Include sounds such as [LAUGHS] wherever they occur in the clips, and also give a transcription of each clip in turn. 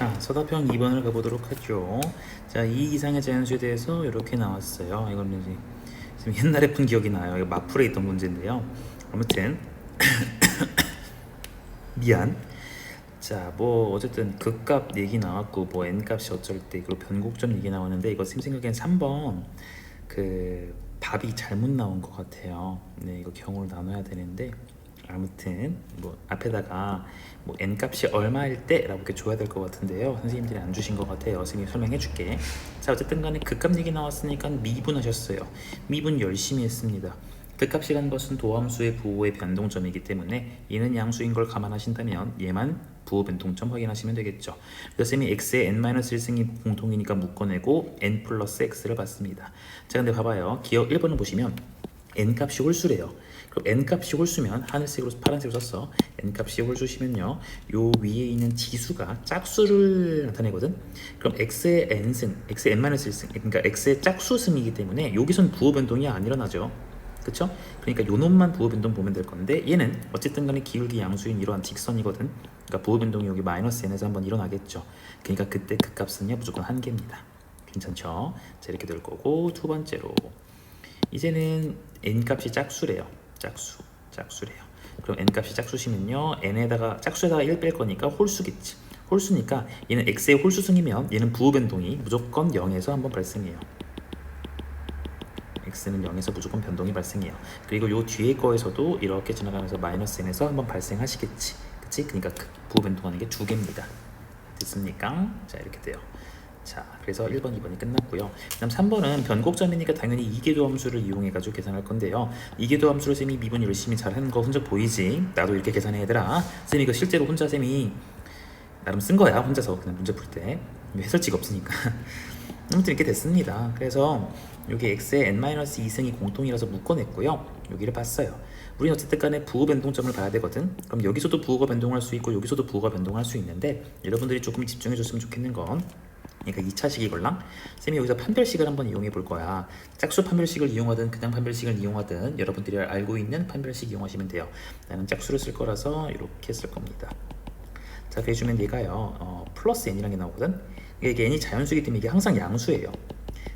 자, 서답형 2번을 가보도록 하죠. 자, 이 이상의 자연수에 대해서 이렇게 나왔어요. 이거는 지금 옛날에 푼 기억이 나요. 이거 마플에 있던 문제인데요. 아무튼 [COUGHS] 미안. 자, 뭐 어쨌든 극값 얘기 나왔고 뭐 n 값이 어쩔 때 그리고 변곡점 얘기 나왔는데 이거 쌤 생각엔 3번 그 답이 잘못 나온 것 같아요. 네, 이거 경우를 나눠야 되는데 아무튼 뭐 앞에다가 뭐 n 값이 얼마일 때라고 이렇게 줘야 될 것 같은데요. 선생님들이 안 주신 것 같아요. 선생님이 설명해 줄게. 자, 어쨌든 간에 극값 얘기 나왔으니까 미분하셨어요. 미분 열심히 했습니다. 극값이라는 것은 도함수의 부호의 변동점이기 때문에 얘는 양수인 걸 감안하신다면 얘만 부호 변동점 확인하시면 되겠죠. 그래서 쌤이 x의 n-1승이 공통이니까 묶어내고 n 플러스 x를 받습니다. 자 근데 봐봐요. 기억 1번을 보시면 n 값이 홀수래요. 그럼 n 값이 홀수면 하늘색으로 파란색으로 썼어. n 값이 홀수시면요. 요 위에 있는 지수가 짝수를 나타내거든. 그럼 x의 n승, x의 n-1승, 그러니까 x의 짝수승이기 때문에 여기선 부호 변동이 안 일어나죠. 그쵸? 그러니까 요 놈만 부호 변동 보면 될 건데 얘는 어쨌든 간에 기울기 양수인 이러한 직선이거든. 그러니까 부호 변동이 여기 마이너스 n에서 한번 일어나겠죠. 그러니까 그때 그 값은요 무조건 한 개입니다. 괜찮죠? 자 이렇게 될 거고 두 번째로 이제는 n 값이 짝수래요. 짝수, 짝수래요. 그럼 n 값이 짝수시면요 n에다가 짝수에다가 1 뺄 거니까 홀수겠지. 홀수니까 얘는 x의 홀수승이면 얘는 부호 변동이 무조건 0에서 한번 발생해요. x는 0에서 무조건 변동이 발생해요. 그리고 요 뒤에 거에서도 이렇게 지나가면서 마이너스 n에서 한번 발생하시겠지. 그치? 그러니까 그 부호 변동하는 게 두 개입니다. 됐습니까? 자 이렇게 돼요. 자 그래서 1번, 2번이 끝났고요. 그다음 3번은 변곡점이니까 당연히 이계도 함수를 이용해 가지고 계산할 건데요. 이계도 함수를 쌤이 미분 열심히 잘하는 거 혼자 보이지? 나도 이렇게 계산해 얘들아. 쌤이 이거 실제로 혼자 쌤이 나름 쓴 거야 혼자서 그냥 문제 풀 때 해설지가 없으니까 [LAUGHS] 아무튼 이렇게 됐습니다. 그래서 여기 x의 n-2승이 공통이라서 묶어냈고요. 여기를 봤어요. 우리는 어쨌든 간에 부호 변동점을 봐야 되거든. 그럼 여기서도 부호가 변동할 수 있고 여기서도 부호가 변동할 수 있는데 여러분들이 조금 집중해 줬으면 좋겠는 건 그러니까 2차식이 걸랑 쌤이 여기서 판별식을 한번 이용해 볼 거야. 짝수 판별식을 이용하든 그냥 판별식을 이용하든 여러분들이 알고 있는 판별식 이용하시면 돼요. 나는 짝수를 쓸 거라서 이렇게 쓸 겁니다. 자, 그래주면 얘가요, 어, 플러스 n이라는 게 나오거든. 이게 n이 자연수이기 때문에 이게 항상 양수예요.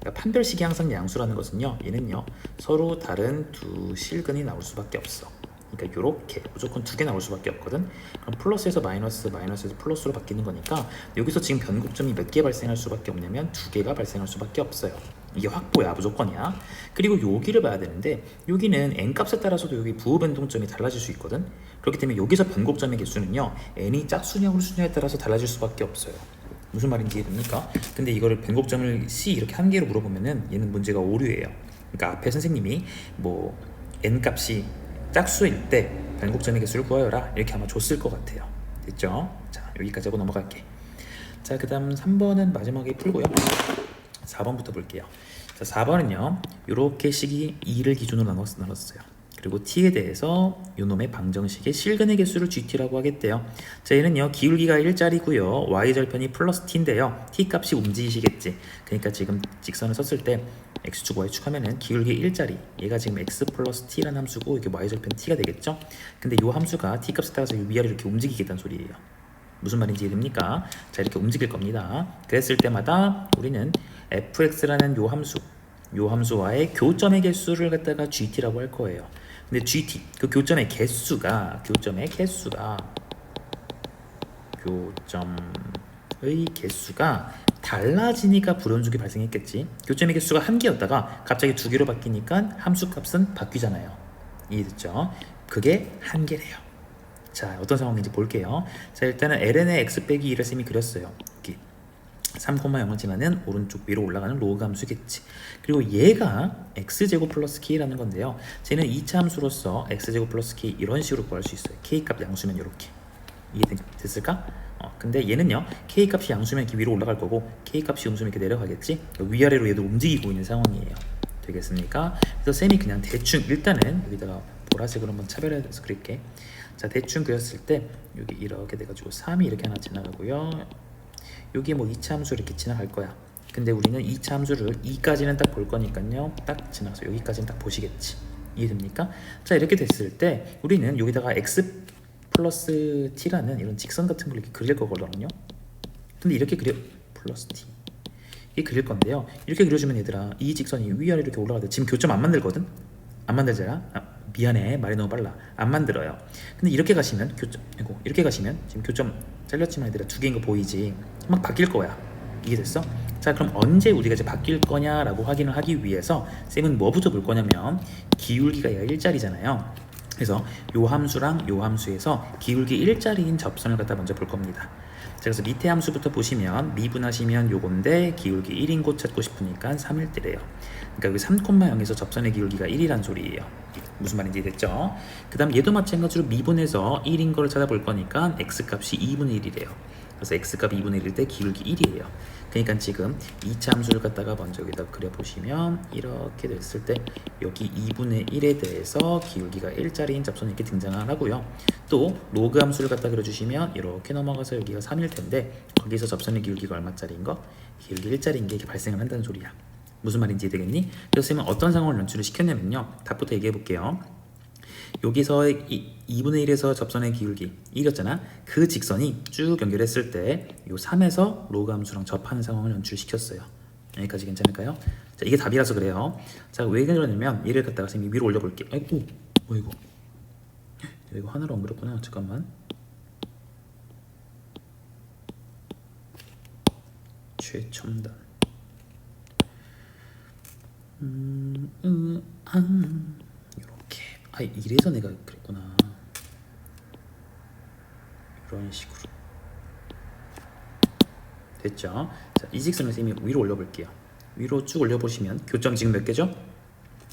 그러니까 판별식이 항상 양수라는 것은요, 얘는요, 서로 다른 두 실근이 나올 수밖에 없어. 그러니까 요렇게 무조건 두 개 나올 수밖에 없거든. 그럼 플러스에서 마이너스, 마이너스에서 플러스로 바뀌는 거니까 여기서 지금 변곡점이 몇 개 발생할 수밖에 없냐면 두 개가 발생할 수밖에 없어요. 이게 확보야, 무조건이야. 그리고 여기를 봐야 되는데 여기는 n 값에 따라서도 여기 부호 변동점이 달라질 수 있거든. 그렇기 때문에 여기서 변곡점의 개수는요, n이 짝수냐 홀수냐에 따라서 달라질 수밖에 없어요. 무슨 말인지 이해됩니까? 근데 이거를 변곡점을 c 이렇게 한 개로 물어보면은 얘는 문제가 오류예요. 그러니까 앞에 선생님이 뭐 n 값이 짝수일 때 변곡점의 개수를 구하여라 이렇게 아마 줬을 것 같아요. 됐죠? 자 여기까지 하고 넘어갈게. 자 그 다음 3번은 마지막에 풀고요. 4번부터 볼게요. 자 4번은요 이렇게 식이 2를 기준으로 나눴, 나눴어요. 그리고 t에 대해서 요놈의 방정식의 실근의 개수를 gt라고 하겠대요. 자 얘는요 기울기가 1짜리고요 y절편이 플러스 t인데요 t 값이 움직이시겠지. 그러니까 지금 직선을 썼을 때 x축 y축 하면은 기울기 1짜리 얘가 지금 x 플러스 t라는 함수고 이게 y절편 t가 되겠죠. 근데 요 함수가 t 값에 따라서 위아래로 이렇게 움직이겠다는 소리예요. 무슨 말인지 이해됩니까? 자 이렇게 움직일 겁니다. 그랬을 때마다 우리는 fx라는 요 함수 요 함수와의 교점의 개수를 갖다가 gt라고 할 거예요. 근데 gt 그 교점의 개수가 교점의 개수가 교점의 개수가 달라지니까 불연속이 발생했겠지. 교점의 개수가 한 개였다가 갑자기 두 개로 바뀌니까 함수 값은 바뀌잖아요. 이해됐죠? 그게 한 개래요. 자, 어떤 상황인지 볼게요. 자, 일단은 ln의 x 빼기 1을 쌤이 그렸어요. 여기 3,0을 지나는 오른쪽 위로 올라가는 로그 함수겠지. 그리고 얘가 x제곱 플러스 k라는 건데요. 쟤는 2차 함수로서 x제곱 플러스 k 이런 식으로 구할 수 있어요. k값 양수면 이렇게. 이해됐을까? 어, 근데 얘는요. k값이 양수면 이렇게 위로 올라갈 거고 k값이 음수면 이렇게 내려가겠지. 위아래로 얘도 움직이고 있는 상황이에요. 되겠습니까? 그래서 쌤이 그냥 대충 일단은 여기다가 보라색으로 한번 차별해서 그릴게. 자 대충 그렸을 때 여기 이렇게 돼가지고 3이 이렇게 하나 지나가고요. 여기 뭐 2차 함수 이렇게 지나갈 거야. 근데 우리는 2차 함수를 2까지는 딱 볼 거니까요. 딱 지나가서 여기까지는 딱 보시겠지. 이해됩니까? 자 이렇게 됐을 때 우리는 여기다가 x 플러스 t라는 이런 직선 같은 걸 이렇게 그릴 거거든요. 근데 이렇게 그려 플러스 t 이게 그릴 건데요. 이렇게 그려주면 얘들아 이 직선이 위아래 이렇게 올라가대. 지금 교점 안 만들거든. 안 만들잖아. 아, 미안해 말이 너무 빨라. 안 만들어요. 근데 이렇게 가시면 교점 이거 이렇게 가시면 지금 교점 잘렸지만 얘들아 두 개인 거 보이지? 막 바뀔 거야. 이게 됐어? 자 그럼 언제 우리가 이제 바뀔 거냐라고 확인을 하기 위해서 쌤은 뭐부터 볼 거냐면 기울기가 얘가 일자리잖아요. 그래서 요 함수랑 요 함수에서 기울기 일자리인 접선을 갖다 먼저 볼 겁니다. 자, 그래서 밑에 함수부터 보시면 미분하시면 요건데 기울기 1인 곳 찾고 싶으니까 3일대래요. 그러니까 여기 3,0에서 접선의 기울기가 1이란 소리예요. 무슨 말인지 됐죠? 그 다음 얘도 마찬가지로 미분해서 1인 거를 찾아볼 거니까 x값이 2분의 1이래요. 그래서 x값이 2분의 1일 때 기울기 1이에요. 그러니까 지금 2차 함수를 갖다가 먼저 여기다 그려보시면 이렇게 됐을 때 여기 2분의 1에 대해서 기울기가 1짜리인 접선이 이렇게 등장을 하고요. 또 로그 함수를 갖다 그려주시면 이렇게 넘어가서 여기가 3일 텐데 거기서 접선의 기울기가 얼마짜리인 거? 기울기 1짜리인 게 이렇게 발생을 한다는 소리야. 무슨 말인지 되겠니? 그래서 쌤은 어떤 상황을 연출을 시켰냐면요. 답부터 얘기해 볼게요. 여기서 이 2분의 1에서 접선의 기울기 1이었잖아. 그 직선이 쭉 연결했을 때 요 3에서 로그 함수랑 접하는 상황을 연출시켰어요. 여기까지 괜찮을까요? 자, 이게 답이라서 그래요. 자, 왜 그러냐면 얘를 갖다가 쌤이 위로 올려볼게. 아이고, 뭐 이거? 이거 하나로 안 그렸구나. 잠깐만. 최첨단. 음, 음, 음. 아, 이래서 내가 그랬구나. 이런 식으로. 됐죠? 자, 이 직선을 쌤이 위로 올려볼게요. 위로 쭉 올려보시면 교점 지금 몇 개죠?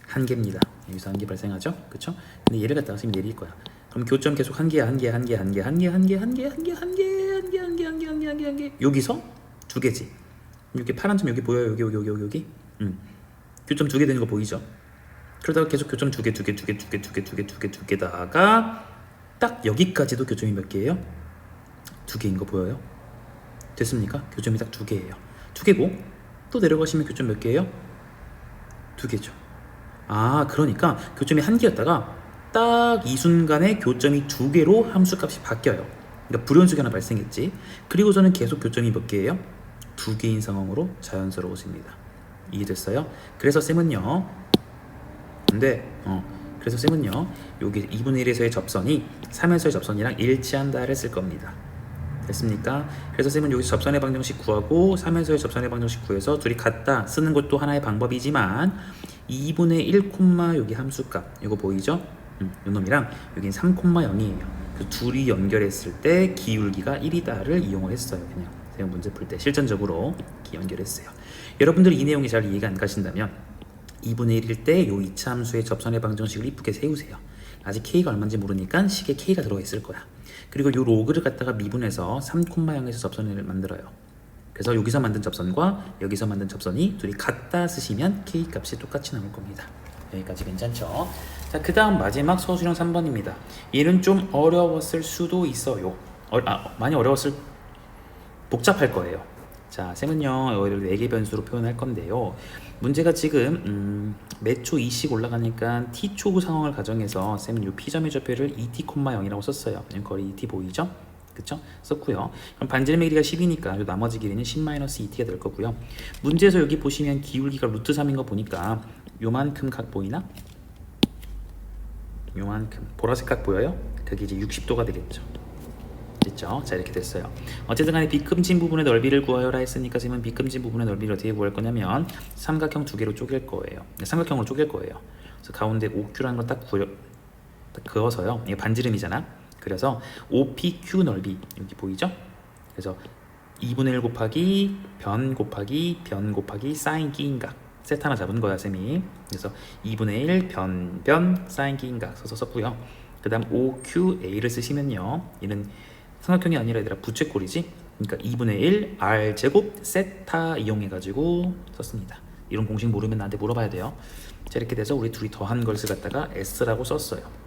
한 개입니다. 여기서 한 개 발생하죠? 그쵸? 근데 얘를 갖다가 쌤이 내릴 거야. 그럼 교점 계속 한 개, 한 개, 한 개, 한 개, 한 개, 한 개, 한 개, 한 개, 한 개, 한 개, 한 개, 한 개, 한 개, 한 개, 한 개. 여기서 두 개지. 이렇게 파란 점 여기 보여요? 여기, 여기, 여기, 여기. 음. 교점 두 개 되는 거 보이죠? 그러다가 계속 교점 두 개, 두 개, 두 개, 두 개, 두 개, 두 개, 두 개, 두 개다가 딱 여기까지도 교점이 몇 개예요? 두 개인 거 보여요? 됐습니까? 교점이 딱 두 개예요. 두 개고 또 내려가시면 교점 몇 개예요? 두 개죠. 아, 그러니까 교점이 한 개였다가 딱 이 순간에 교점이 두 개로 함수값이 바뀌어요. 그러니까 불연속이 하나 발생했지. 그리고서는 계속 교점이 몇 개예요? 두 개인 상황으로 자연스러워집니다. 이해됐어요? 그래서 쌤은요. 근데 어, 그래서 쌤은요. 여기 2분의 1에서의 접선이 3에서의 접선이랑 일치한다를 쓸 겁니다. 됐습니까? 그래서 쌤은 여기서 접선의 방정식 구하고 3에서의 접선의 방정식 구해서 둘이 같다 쓰는 것도 하나의 방법이지만 2분의 1, 여기 함수값 이거 보이죠? 음, 요 놈이랑 여긴 3,0이에요. 그 둘이 연결했을 때 기울기가 1이다를 이용을 했어요. 그냥 쌤 문제 풀 때 실전적으로 연결했어요. 여러분들이 이 내용이 잘 이해가 안 가신다면 2분의 1일 때요 2차 함수의 접선의 방정식을 이쁘게 세우세요. 아직 k가 얼마인지 모르니까 식에 k가 들어가 있을 거야. 그리고 요 로그를 갖다가 미분해서 3,0에서 접선을 만들어요. 그래서 여기서 만든 접선과 여기서 만든 접선이 둘이 같다 쓰시면 k 값이 똑같이 나올 겁니다. 여기까지 괜찮죠? 자, 그 다음 마지막 서술형 3번입니다. 얘는 좀 어려웠을 수도 있어요. 어, 아, 많이 어려웠을 복잡할 거예요. 자, 쌤은요, 이거를 4개 변수로 표현할 건데요. 문제가 지금 음, 매초 2씩 올라가니까 t초 상황을 가정해서 쌤은 이 p점의 좌표를 2t,0이라고 썼어요. 거리 2t 보이죠? 그쵸? 썼고요. 그럼 반지름의 길이가 10이니까 나머지 길이는 10-2t가 될 거고요. 문제에서 여기 보시면 기울기가 루트 3인 거 보니까 요만큼 각 보이나? 요만큼 보라색 각 보여요? 그게 이제 60도가 되겠죠. 됐죠? 자 이렇게 됐어요. 어쨌든 간에 비금진 부분의 넓이를 구하여라 했으니까 지금 비금진 부분의 넓이를 어떻게 구할 거냐면 삼각형 두 개로 쪼갤 거예요. 네, 삼각형으로 쪼갤 거예요. 그래서 가운데 OQ라는 건딱 구려 딱 그어서요. 이게 반지름이잖아. 그래서 OPQ 넓이 여기 보이죠? 그래서 2분의 1 곱하기 변 곱하기 변 곱하기 사인 끼인각 세트 하나 잡은 거야 쌤이 그래서 2분의 1 변, 변, 사인 끼인각 써서 썼고요 그 다음 OQA를 쓰시면요 얘는 삼각형이 아니라 얘들아 부채꼴이지 그러니까 2분의 1 R 제곱 세타 이용해 가지고 썼습니다 이런 공식 모르면 나한테 물어봐야 돼요 자 이렇게 돼서 우리 둘이 더한 것을 갖다가 S라고 썼어요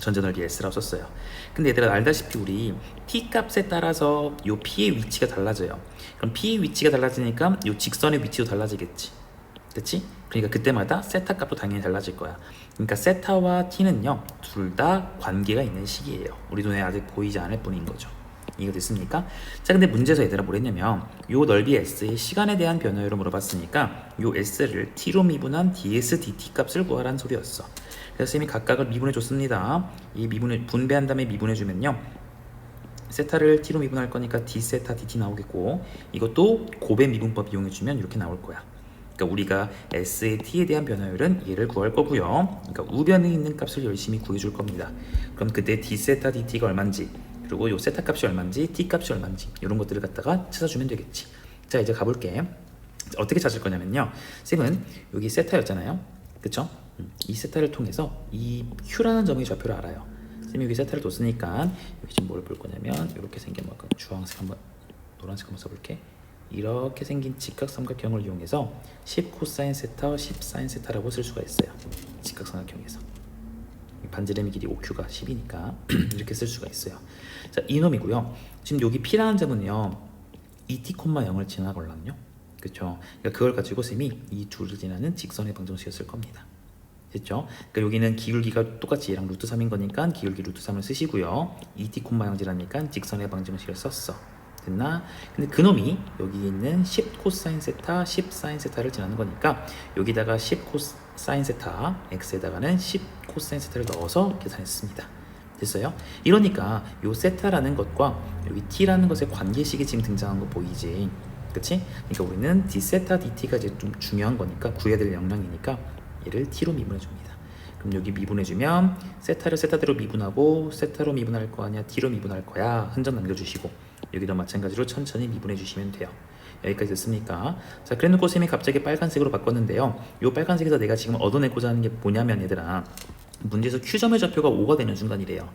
전제 넓이 S라고 썼어요. 근데 얘들아 알다시피 우리 t 값에 따라서 요 p의 위치가 달라져요. 그럼 p의 위치가 달라지니까 요 직선의 위치도 달라지겠지. 그렇지? 그러니까 그때마다 세타 값도 당연히 달라질 거야. 그러니까 세타와 t는요 둘 다 관계가 있는 식이에요. 우리 눈에 아직 보이지 않을 뿐인 거죠. 이거 됐습니까? 자 근데 문제에서 얘들아 뭘 했냐면 요 넓이 s의 시간에 대한 변화율을 물어봤으니까 요 s를 t로 미분한 ds dt 값을 구하라는 소리였어 그래서 쌤이 각각을 미분해 줬습니다 이 미분을 분배한 다음에 미분해 주면요 세타를 t로 미분할 거니까 d 세타 dt 나오겠고 이것도 곱의 미분법 이용해 주면 이렇게 나올 거야 그러니까 우리가 s의 t에 대한 변화율은 얘를 구할 거고요. 그러니까 우변에 있는 값을 열심히 구해 줄 겁니다. 그럼 그때 d 세타 dt가 얼마인지 그리고 요 세타 값이 얼마인지 t 값이 얼마인지 이런 것들을 갖다가 찾아주면 되겠지. 자 이제 가볼게. 어떻게 찾을 거냐면요. 쌤은 여기 세타였잖아요. 그쵸? 음, 이 세타를 통해서 이 q라는 점의 좌표를 알아요. 쌤이 여기 세타를 뒀으니까 여기 지금 뭘 볼 거냐면 이렇게 생긴 뭐 주황색 한번 노란색 한번 써볼게 이렇게 생긴 직각삼각형을 이용해서 10 코사인 세타 10 사인 세타라고 쓸 수가 있어요 직각삼각형에서 이 반지름의 길이 5q가 10이니까 [CLEARS THROAT] 이렇게 쓸 수가 있어요. 자, 이놈이고요. 지금 여기 p라는 점은요. 2t, 0을 지나걸랑요. 그렇죠? 그러니까 그걸 가지고 쌤이 이 둘을 지나는 직선의 방정식을 쓸 겁니다. 됐죠? 그러니까 여기는 기울기가 똑같이 얘랑 루트 3인 거니까 기울기 루트 3을 쓰시고요. 2t, 0지라니까 직선의 방정식을 썼어. 됐나? 근데 그놈이 여기 있는 10 코사인 세타, 10 사인 세타를 지나는 거니까 여기다가 10 코사인 세타, x에다가는 10 코사인 세타를 넣어서 계산했습니다. 됐어요? 이러니까 요 세타라는 것과 여기 t라는 것의 관계식이 지금 등장한 거 보이지? 그치? 그러니까 우리는 d 세타 dt가 이제 좀 중요한 거니까 구해야 될 역량이니까 얘를 t로 미분해 줍니다. 그럼 여기 미분해 주면 세타를 세타대로 미분하고 세타로 미분할 거 아니야 t로 미분할 거야 흔적 남겨주시고 여기도 마찬가지로 천천히 미분해 주시면 돼요. 여기까지 됐습니까? 자, 그래놓고 쌤이 갑자기 빨간색으로 바꿨는데요. 이 빨간색에서 내가 지금 얻어내고자 하는 게 뭐냐면 얘들아 문제에서 Q점의 좌표가 5가 되는 순간이래요.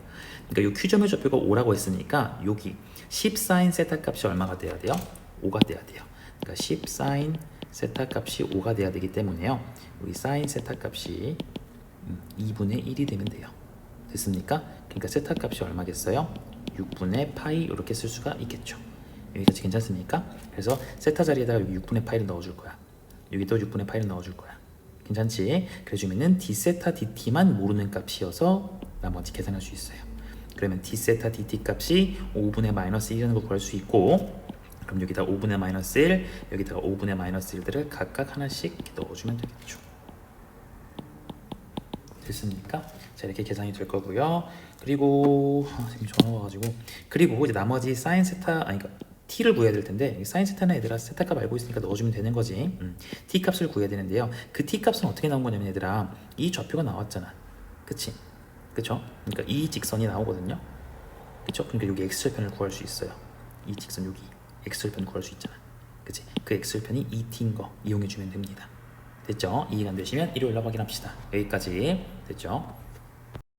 그러니까 이 Q점의 좌표가 5라고 했으니까 여기 10 사인 세타 값이 얼마가 돼야 돼요? 5가 돼야 돼요. 그러니까 10 사인 세타 값이 5가 돼야 되기 때문에요. 여기 사인 세타 값이 2분의 1이 되면 돼요. 됐습니까? 그러니까 세타 값이 얼마겠어요? 6분의 파이 이렇게 쓸 수가 있겠죠. 여기까지 괜찮습니까? 그래서 세타 자리에다가 6분의 파이를 넣어줄 거야. 여기도 6분의 파이를 넣어줄 거야. 괜찮지? 그래주면은 d 세타 dt만 모르는 값이어서 나머지 계산할 수 있어요. 그러면 d 세타 dt 값이 5분의 마이너스 1이라는 걸 구할 수 있고 그럼 여기다 5분의 마이너스 1, 여기다가 5분의 마이너스 1들을 각각 하나씩 넣어주면 되겠죠. 됐습니까? 자 이렇게 계산이 될 거고요. 그리고 아, 지금 전화 와가지고 그리고 이제 나머지 사인 세타 아니 그러니까 t를 구해야 될 텐데 사인 세타는 얘들아 세타 값 알고 있으니까 넣어주면 되는 거지. 음, t 값을 구해야 되는데요. 그 t 값은 어떻게 나온 거냐면 얘들아 이 좌표가 나왔잖아. 그치? 그쵸? 그러니까 이 직선이 나오거든요. 그쵸? 그러니까 여기 x절편을 구할 수 있어요. 이 직선 여기 x절편 구할 수 있잖아. 그치? 그 x절편이 2t인 거 이용해 주면 됩니다. 됐죠? 이해가 안 되시면 일요일 날 확인합시다. 여기까지 됐죠?